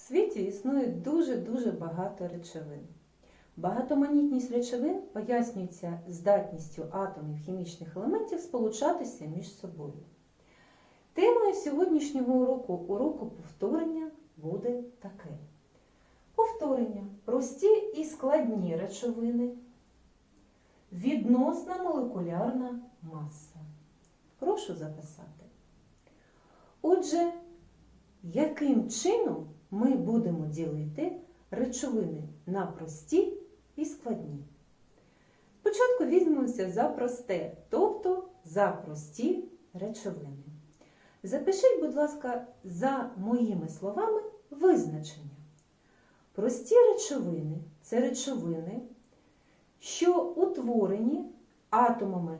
світі існує дуже-дуже багато речовин. Багатоманітність речовин пояснюється здатністю атомів хімічних елементів сполучатися між собою. Темою сьогоднішнього уроку уроку повторення буде таке: повторення прості і складні речовини, відносна молекулярна маса. Прошу записати. Отже, яким чином ми будемо ділити речовини на прості і складні? Спочатку візьмемося за просте, тобто за прості речовини. Запишіть, будь ласка, за моїми словами визначення. Прості речовини це речовини, що утворені атомами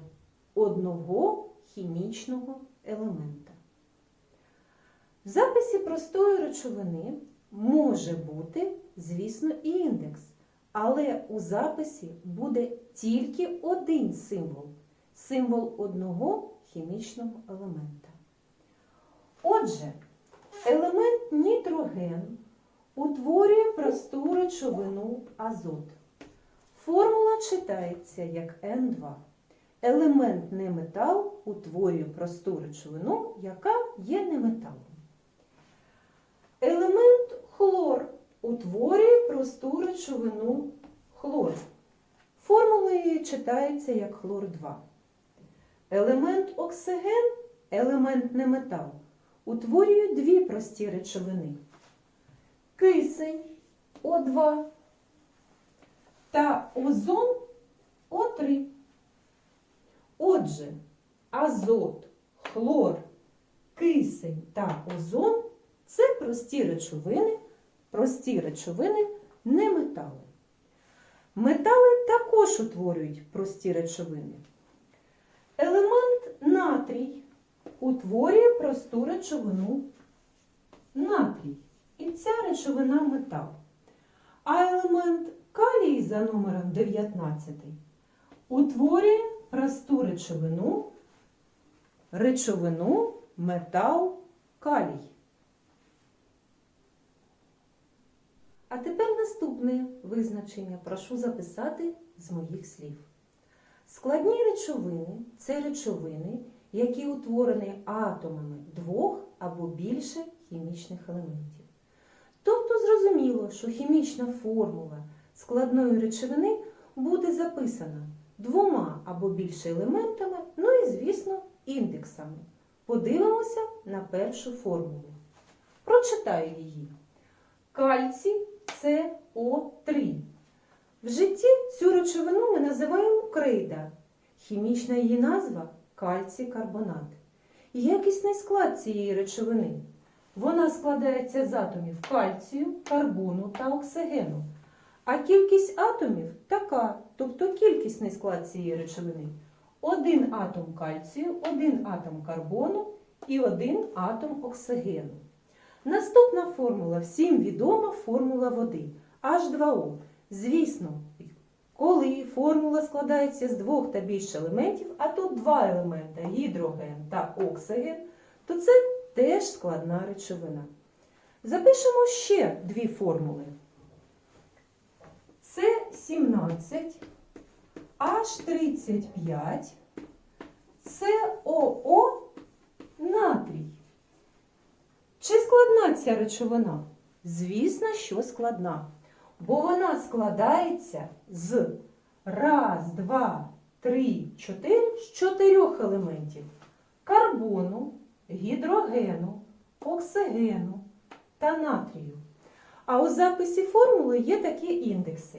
одного хімічного елемента. В записі простої речовини може бути, звісно, і індекс, але у записі буде тільки один символ символ одного хімічного елемента. Отже, елемент нітроген утворює просту речовину азот. Формула читається як N2. Елемент неметал утворює просту речовину, яка є неметалом. Хлор утворює просту речовину хлор. Формула її читається як хлор 2. Елемент оксиген, елемент неметал, утворює дві прості речовини. Кисень О2 та озон О3. Отже, азот, хлор, кисень та озон це прості речовини, прості речовини не метали. Метали також утворюють прості речовини. Елемент натрій утворює просту речовину натрій. І ця речовина метал. А елемент калій за номером 19 утворює просту речовину, речовину метал калій. А тепер наступне визначення прошу записати з моїх слів. Складні речовини це речовини, які утворені атомами двох або більше хімічних елементів. Тобто зрозуміло, що хімічна формула складної речовини буде записана двома або більше елементами, ну і, звісно, індексами. Подивимося на першу формулу. Прочитаю її. Кальцій СО3. В житті цю речовину ми називаємо крейда. Хімічна її назва кальцій карбонат. Якісний склад цієї речовини. Вона складається з атомів кальцію, карбону та оксигену. А кількість атомів така, тобто кількісний склад цієї речовини. Один атом кальцію, один атом карбону і один атом оксигену. Наступна формула всім відома формула води H2O. Звісно, коли формула складається з двох та більше елементів, а тут два елемента гідроген та оксиген, то це теж складна речовина. Запишемо ще дві формули. Це 17, H35, СОО натрій. Чи складна ця речовина? Звісно, що складна. Бо вона складається з раз, два, три, чотири з чотирьох елементів карбону, гідрогену, оксигену та натрію. А у записі формули є такі індекси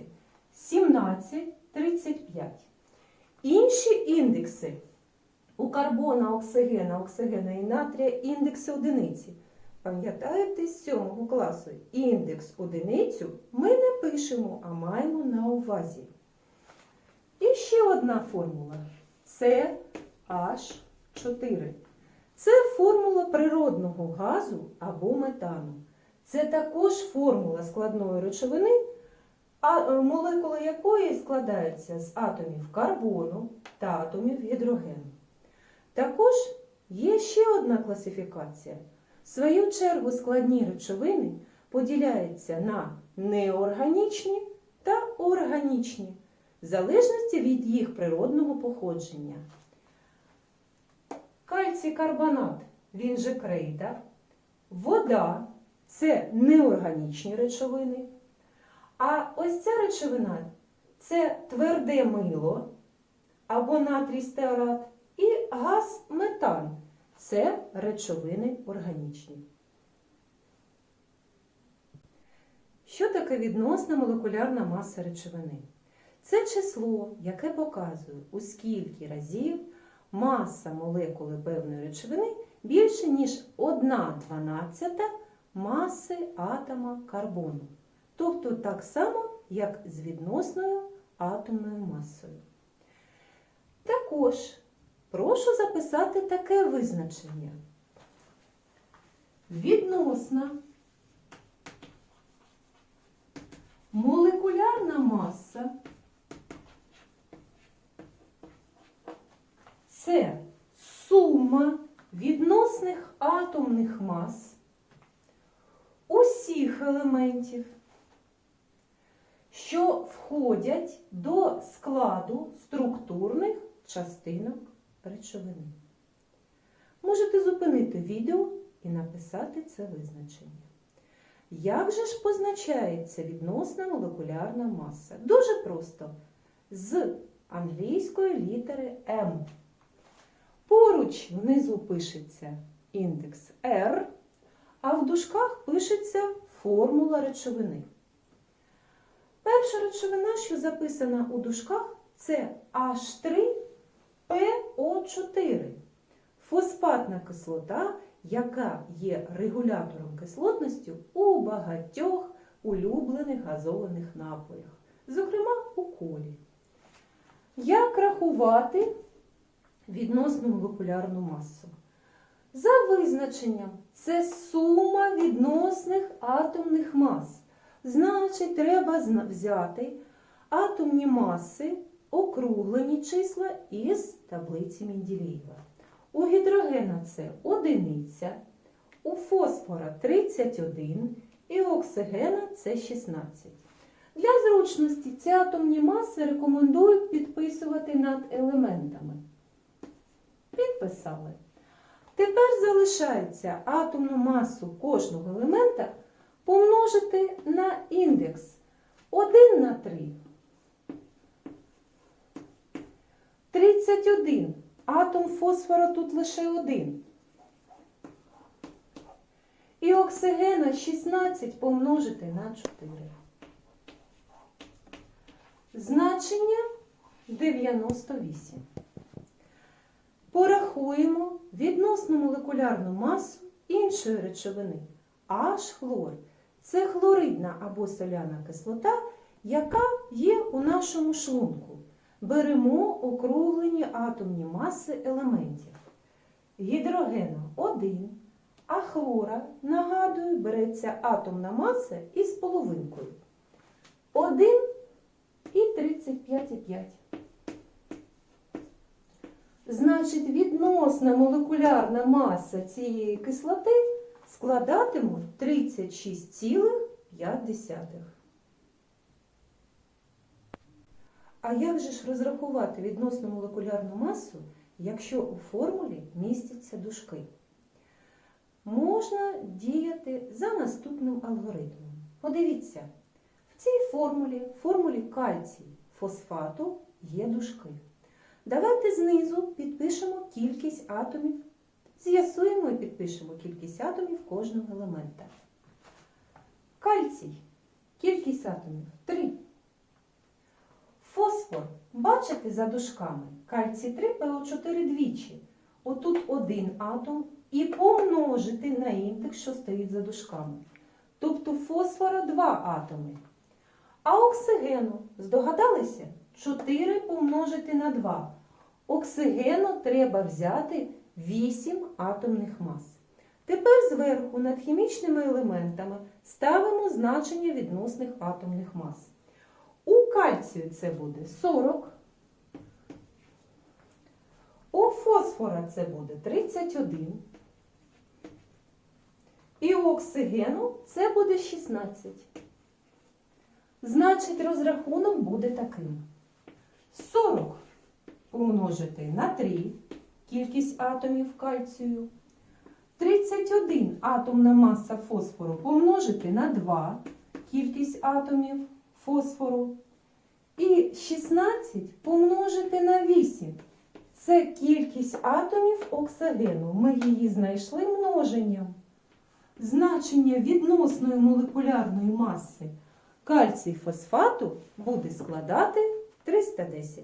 17, 35. Інші індекси у карбона, оксигена, оксигена і натрія індекси одиниці. Пам'ятаєте з 7 класу індекс одиницю ми не пишемо, а маємо на увазі. І ще одна формула CH4. Це формула природного газу або метану. Це також формула складної речовини, е, якої складаються з атомів карбону та атомів гідрогену. Також є ще одна класифікація. Свою чергу складні речовини поділяються на неорганічні та органічні, в залежності від їх природного походження. Кальцій карбонат, він же крейда, вода це неорганічні речовини. А ось ця речовина це тверде мило або натрій стеарат і газ метан це речовини органічні. Що таке відносна молекулярна маса речовини? Це число, яке показує, у скільки разів маса молекули певної речовини більше, ніж 1 дванадцята маси атома карбону. Тобто так само, як з відносною атомною масою. Також прошу записати таке визначення. Відносна молекулярна маса це сума відносних атомних мас усіх елементів, що входять до складу структурних частинок речовини. Можете зупинити відео і написати це визначення. Як же ж позначається відносна молекулярна маса? Дуже просто. З англійської літери М. Поруч внизу пишеться індекс R, а в дужках пишеться формула речовини. Перша речовина, що записана у дужках, це H3PO4. Фосфатна кислота, яка є регулятором кислотності у багатьох улюблених газованих напоях, зокрема у колі. Як рахувати відносну молекулярну масу? За визначенням, це сума відносних атомних мас. Значить, треба взяти атомні маси, округлені числа із таблиці Менділеєва. У гідрогена це одиниця, у фосфора 31 і оксигена це 16. Для зручності ці атомні маси рекомендують підписувати над елементами. Підписали. Тепер залишається атомну масу кожного елемента помножити на індекс 1 на 3. 31. Атом фосфора тут лише один. І оксигена 16 помножити на 4. Значення 98. Порахуємо відносну молекулярну масу іншої речовини. Аж хлор. Це хлоридна або соляна кислота, яка є у нашому шлунку. Беремо округлені атомні маси елементів. Гідрогена 1, а хлора, нагадую, береться атомна маса із половинкою. 1 і 35,5. Значить, відносна молекулярна маса цієї кислоти складатиме 36,5. А як же ж розрахувати відносну молекулярну масу, якщо у формулі містяться дужки? Можна діяти за наступним алгоритмом. Подивіться, в цій формулі, формулі кальцій фосфату є дужки. Давайте знизу підпишемо кількість атомів, з'ясуємо і підпишемо кількість атомів кожного елемента. Кальцій. Кількість атомів 3. Бачите за дужками? Кальцій 3, ПО4 двічі. Отут один атом і помножити на індекс, що стоїть за дужками. Тобто фосфора 2 атоми. А оксигену, здогадалися? 4 помножити на 2. Оксигену треба взяти 8 атомних мас. Тепер зверху над хімічними елементами ставимо значення відносних атомних мас. У кальцію це буде 40. У фосфора це буде 31. І оксигену це буде 16. Значить, розрахунок буде таким. 40 помножити на 3 кількість атомів кальцію. 31 атомна маса фосфору помножити на 2 кількість атомів фосфору. І 16 помножити на 8. Це кількість атомів оксигену. Ми її знайшли множенням. Значення відносної молекулярної маси кальцій фосфату буде складати 310.